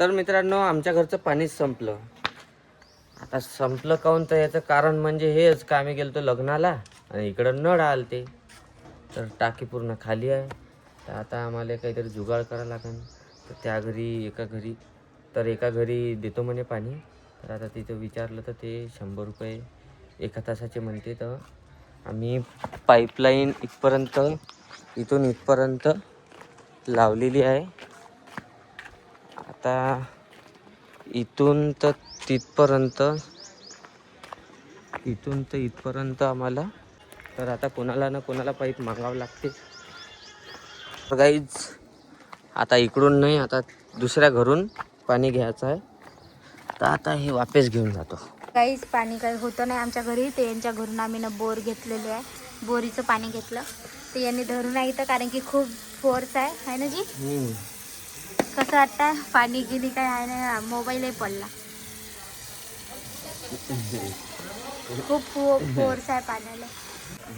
तर मित्रांनो आमच्या घरचं पाणीच संपलं. आता संपलं काऊन तर याचं कारण म्हणजे हेच का आम्ही गेलो लग्नाला आणि इकडं नळ आलते. तर टाकी पूर्ण खाली आहे. तर आता आम्हाला काहीतरी जुगाड करावं लागेल तर त्या घरी एका घरी तर एका घरी देतो म्हणे पाणी. तर आता तिथं विचारलं तर ते शंभर रुपये एका तासाचे म्हणते तर आम्ही पाईपलाईन इथपर्यंत इथून इथपर्यंत लावलेली आहे. आता इथून तर तिथपर्यंत इथून तर इथपर्यंत आम्हाला तर आता कोणाला ना कोणाला पाईप मागावं लागते. तर काहीच आता इकडून नाही आता दुसऱ्या घरून पाणी घ्यायचं आहे. तर आता हे वापस घेऊन जातो. काहीच पाणी काही होतं नाही आमच्या घरी. ते यांच्या घरून आम्ही ना बोर घेतलेले आहे. बोरीचं पाणी घेतलं. ते यांनी धरून आहे इथं कारण की खूप फोर्स आहे. है ना जी. कसं वाटतं पाणी गेली काय आहे ना मोबाईलही पडला. खूप फोर्स आहे पाण्याला.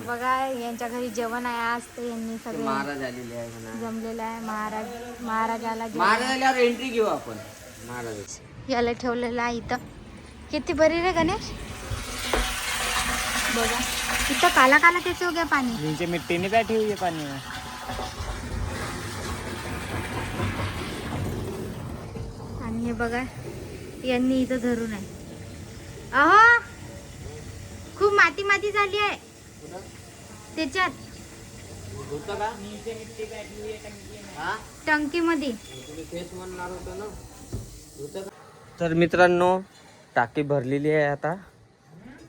बघा यांच्या घरी जेवण आहे आज तर यांनी सगळे महाराज आलेले आहे म्हणा. जमलेलं आहे. महाराज महाराजाला एंट्री घेऊ आपण. महाराज. याला ठेवलेलं आहे इथं. किती बरी रे गणेश? बघा इथं काला काला त्याचे उग्या पाणी. नीचे मिट्टी नहीं बैठी हुई है पानी में आणि हे बघा यांनी इथं धरून आहे. अहो खूप माती माती झाली आहे. त्याच्यात टंकीमध्ये. तर मित्रांनो टाकी भरलेली आहे आता.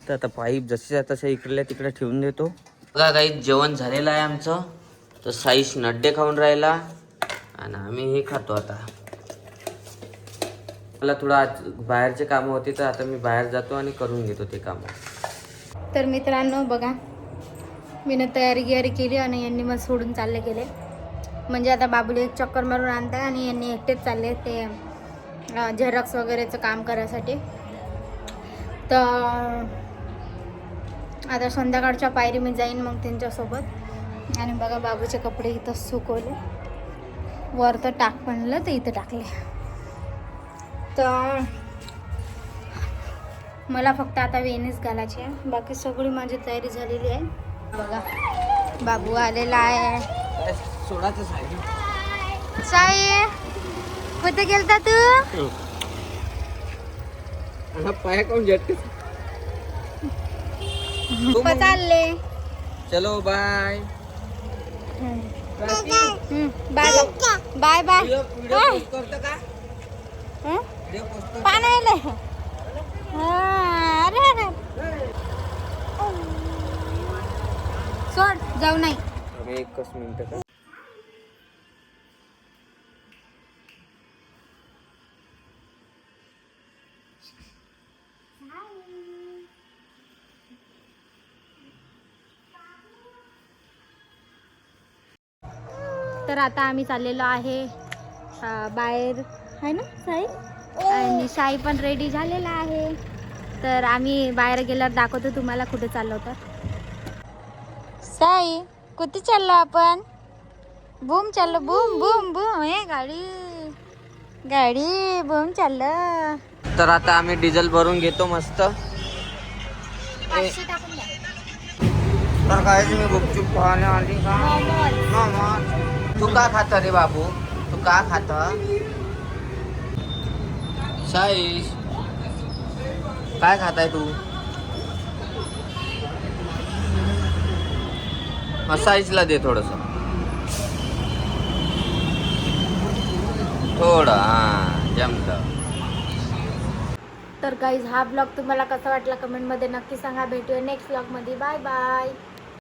तर आता पाईप जसे तसे इकडल्या तिकडे ठेवून देतो. बघा काही जेवण झालेलं आहे आमचं. तर साईश नड्डे खाऊन राहिला. आणि आम्ही हे खातो आता. मला थोडं आज बाहेरचे कामं होते तर आता मी बाहेर जातो आणि करून घेतो ते कामं. तर मित्रांनो बघा. मी तयारी गियारी केली आणि यांनी मग सोडून चालले गेले. म्हणजे आता बाबूला एक चक्कर मारून आणता आणि यांनी एकटेच चालले ते झेरॉक्स वगैरेचं काम करायसाठी. तर आता संध्याकाळच्या पायरी मी जाईन मग त्यांच्यासोबत. आणि बघा बाबूचे कपडे इथं सुकवले. वर तर टाक म्हणलं तर इथं टाकले. तर मला फक्त आता वेणीच घालायची आहे. बाकी सगळी माझी तयारी झालेली आहे. बघा बाबू आलेला आहे. साई. कुठे गेलता तू? पाय चालले चलो bye. Bye bye. Bye bye आले अरे अरे. सोड जाऊ नाही. एकच मिनिट तर आता आम्ही चाललेलो आहे बाहेर. आहे ना साई? आणि साई पण रेडी झालेला आहे. तर आम्ही बाहेर गेल्यावर दाखवतो तुम्हाला कुठे चाललो तर साई कुठे चाललो आपण? बूम चाललो बूम बूम बूम. हे गाडी गाडी बूम चाललं. तर आता आम्ही डिझेल भरून घेतो मस्त. तर काय तुम्ही गुपचूप आली का? तू का खात रे बाबू? तू का खात? साईश काय खाताय तू? हा, साईजला दे थोडस. थोडं हा तर गाईज हा ब्लॉग तुम्हाला कसा वाटला कमेंटमध्ये नक्की सांगा. भेटूया नेक्स्ट ब्लॉगमध्ये बाय बाय